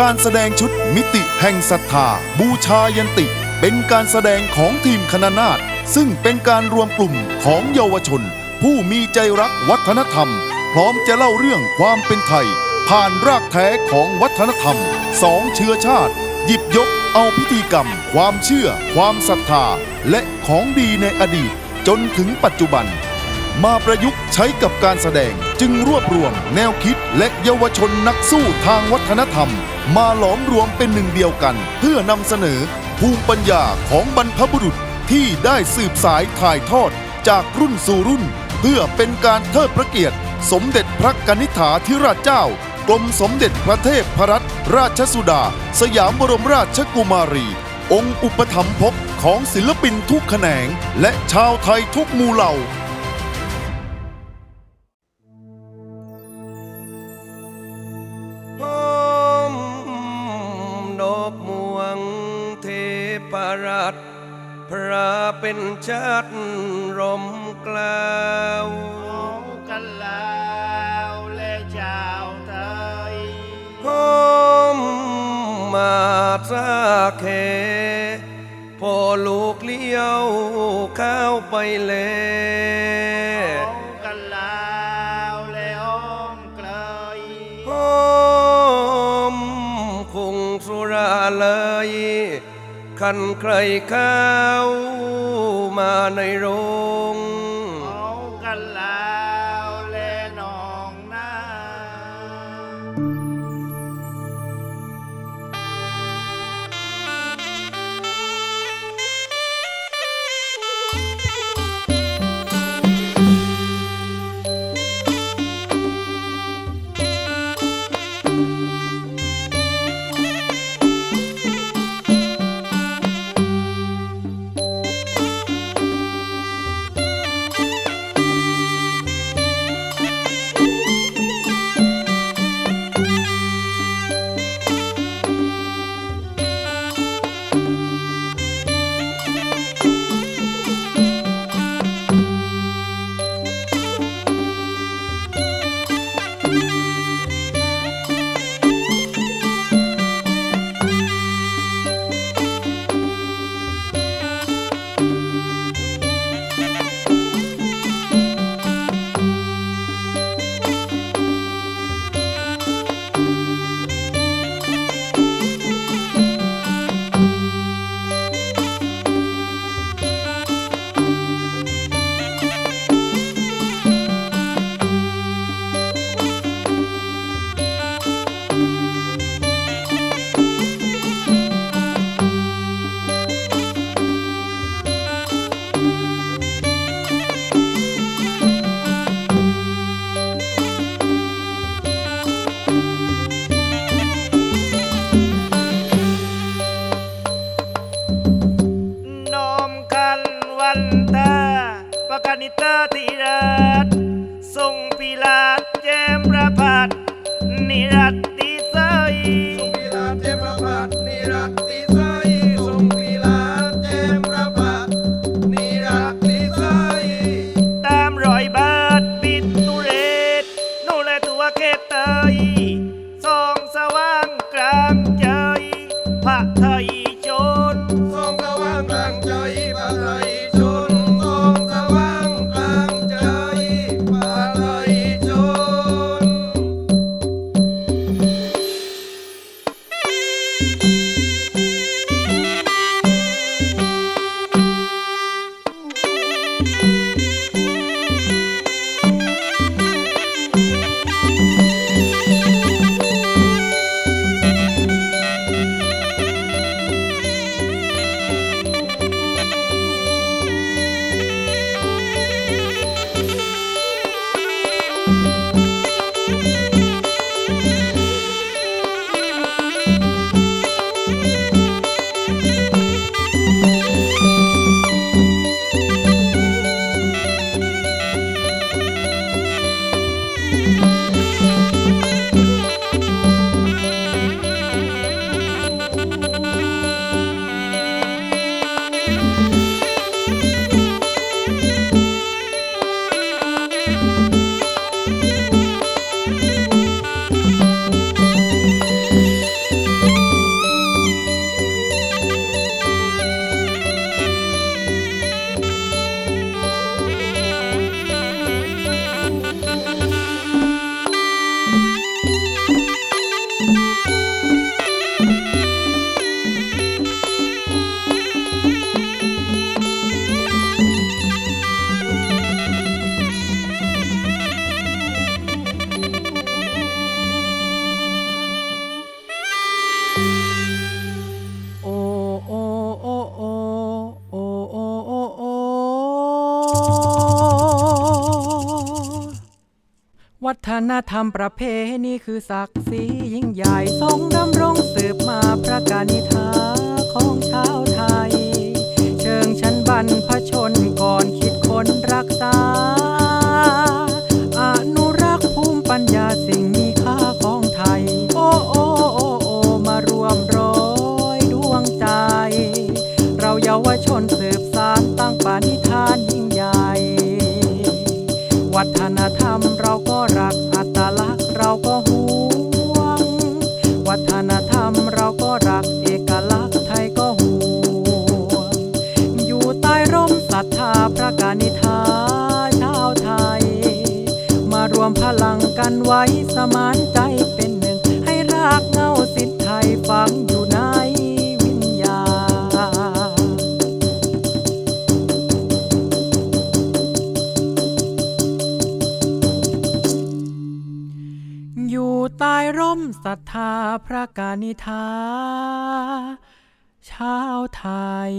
การแสดงชุดมิติแห่งศรัทธา บูชายันติ เป็นการแสดงของทีมคณะนาฏซึ่งเป็นการรวมกลุ่มของเยาวชน ผู้มีใจรักวัฒนธรรม พร้อมจะเล่าเรื่องความเป็นไทย ผ่านรากแท้ของวัฒนธรรมสองเชื้อชาติ หยิบยกเอาพิธีกรรม ความเชื่อ ความศรัทธา และของดีในอดีต จนถึงปัจจุบัน มาประยุกต์ใช้กับการแสดงจึงรวบรวมแนวคิดและเยาวชนนักสู้ทางวัฒนธรรม มาหลอมรวมเป็นหนึ่งเดียวกัน เพื่อนำเสนอ ภูมิปัญญาของบรรพบุรุษที่ได้สืบสายถ่ายทอดจากรุ่นสู่รุ่น เพื่อเป็นการเทิดพระเกียรติ สมเด็จพระกนิษฐาธิราชเจ้ากรมสมเด็จพระเทพพรัตนราชสุดา สยามบรมราชกุมารี องค์อุปถัมภกของศิลปินทุกแขนง และชาวไทยทุกหมู่เหล่า ดอกม่วงเทพรัตน์พระเป็นชัดร่มเกล้าวเอากันแล้วและชาวไทยหอมมาซาเคพอลูกเลี้ยวเข้าวไปแล้เคันใครเข้ามาในโรง น้อมกันวันตาประกานิตาธิราชทรงพิลา วัฒนธรรมประเพณีคือศักดิ์ศรียิ่งใหญ่ทรงดำรงสืบมาพระกานิธาของชาว not how my อยู่ใต้ร่มศรัทธาพระกานิธาชาวไทย